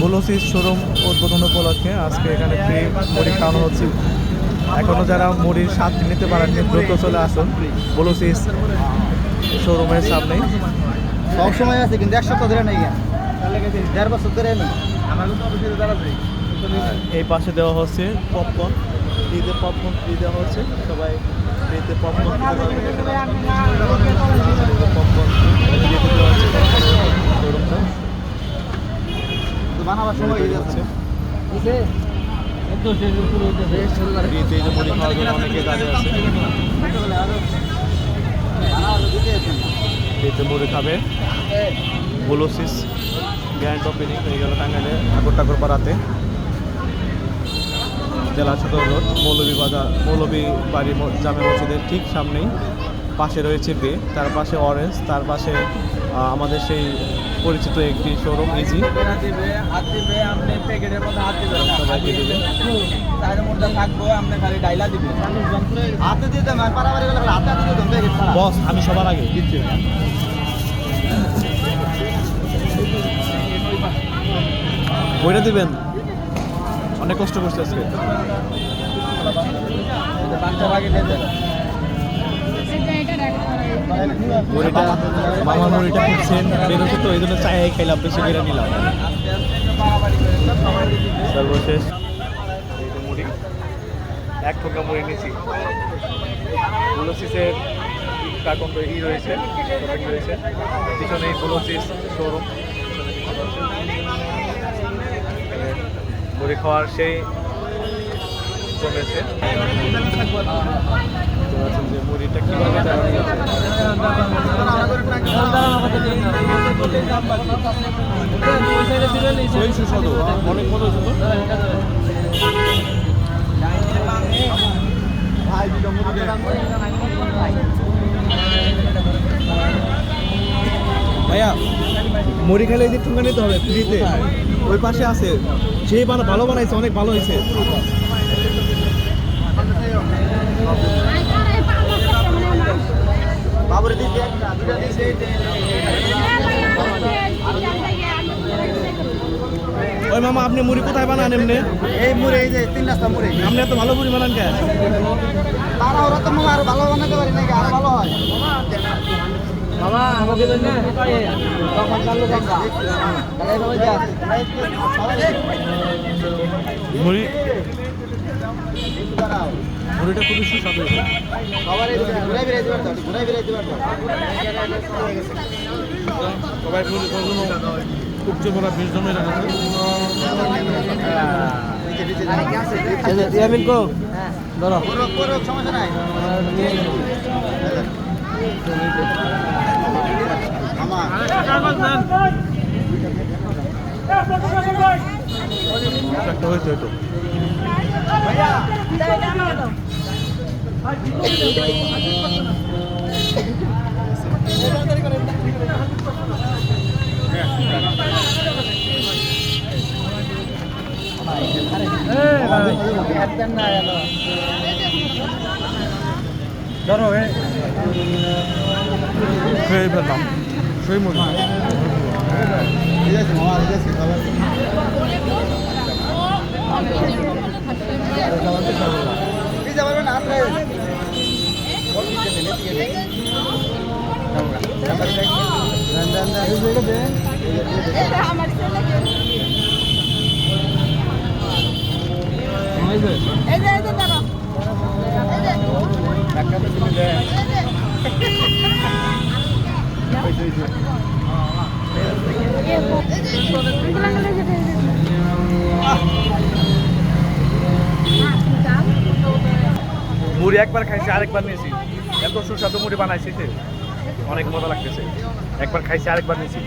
বুলোসিস showroom উদ্বোধন উপলক্ষে আজকে এখানে ফ্রি মুড়ি খাওয়ানো হচ্ছে। এখনও যারা মুড়ির স্বাদ নিতে পারেননি দ্রুত চলে আসুন। বুলোসিস শোরুমের সামনেই সব সময় আছে কিন্তু এক সপ্তাহ ধরে নেই। দেড় বছর ধরে নেই। এই পাশে দেওয়া হচ্ছে পপকর্ন ফ্রিতে পপকর্ন ফ্রি দেওয়া হচ্ছে সবাই ফ্রিতে পপকর্ন ফ্রিতে দেওয়া হচ্ছে শোরুমটা বানাবার সময় হয়ে যাচ্ছে ফ্রিতে মুড়ি অনেকে দাঁড়িয়ে আছে। ফ্রিতে মুড়ি খাবে। বুলোসিস গ্র্যান্ড ওপেনিং হয়ে গেল টাঙ্গাইলে ঠাকুর ঠাকুর পাড়াতে। জেলা সদর রোড মৌলভী বাজার মৌলভী বাড়ি জামে মসজিদের ঠিক সামনেই পাশে রয়েছে বে। তার পাশে অরেঞ্জ তার পাশে আমাদের সেই পরিচিত একটি শোরুম ইজি বস আমি সবার আগে। বইটা দিবেন? অনেক কষ্ট করছে আজকে। মুড়িটা মামার মুড়িটা খুব বেরোচ্ছে তো, এই জন্য চাই খাইলাম বেশি করে নিলাম। সর্বশেষ। মুড়ি এক ঠোকা মুড়ি নিয়েছি। বুলোসিসের তো ই রয়েছে shopping রয়েছে পিছনে বুলোসিস শোরুম মুড়ি খাওয়ার সেই কমেছে যে মুড়িটা ভাইয়া, মুড়ি খেলে যে ঠুঙ্গা নিতে হবে ফ্রিতে, ওই পাশে আছে সেই ভালো বানাইছে, অনেক ভালো হয়েছে। ওই মামা আপনি মুড়ি কোথায় বানান এমনি? এই মুড়ে এই যে তিন রাস্তা মুড়ে। আপনি এত ভালো মুড়ি বানান কে তারা ওরা তো মামা আরও ভালো বানাতে পারি নাকি? আরও ভালো হয়। আমাকে দেন না। তখন চালু মুড়ি মুড়িটা খুবই সুস্বাদু এই ঘুরাই বেরাইতে পারতো ঘুরাই বেরাইতে পারতো সবাই উপচে পড়া বীজ জমে রাখছে। ইয়ামিন কো হয়েছে ধরো খেয়ে ফেললাম সেই মুড়ি পিজা পারবে না আপনি মুড়ি একবার খাইছি, আরেকবার নিয়েছি। এত সুস্বাদু মুড়ি বানাইছি অনেক মজা লাগতেছে। একবার খাইছি, আরেকবার নিয়েছি।